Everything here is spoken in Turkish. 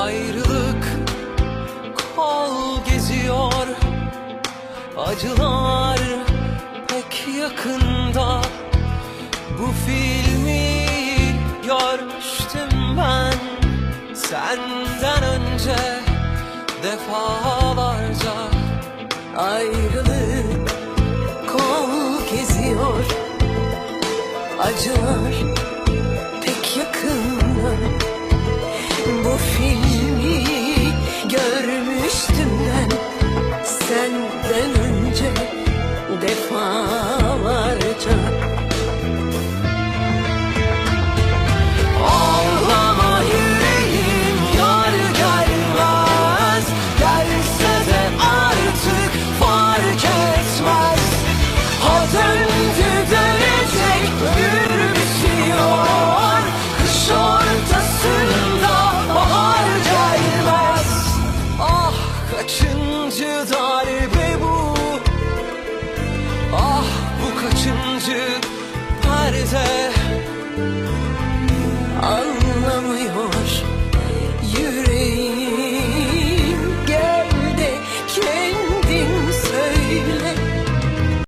Ayrılık kol geziyor. Acılar pek yakında. Bu filmi görmüştüm ben Senden önce defalarca. Ayrılık kol geziyor. Acılar Defalarca. Yüreğim yar gelmez. Gelse de artık fark etmez. Ha döndü dönecek ömür bitiyor. Kış ortasında bahar gelmez. Ah kaçıncı darbe de anlamıyor yüreğim. Gel de kendin söyle.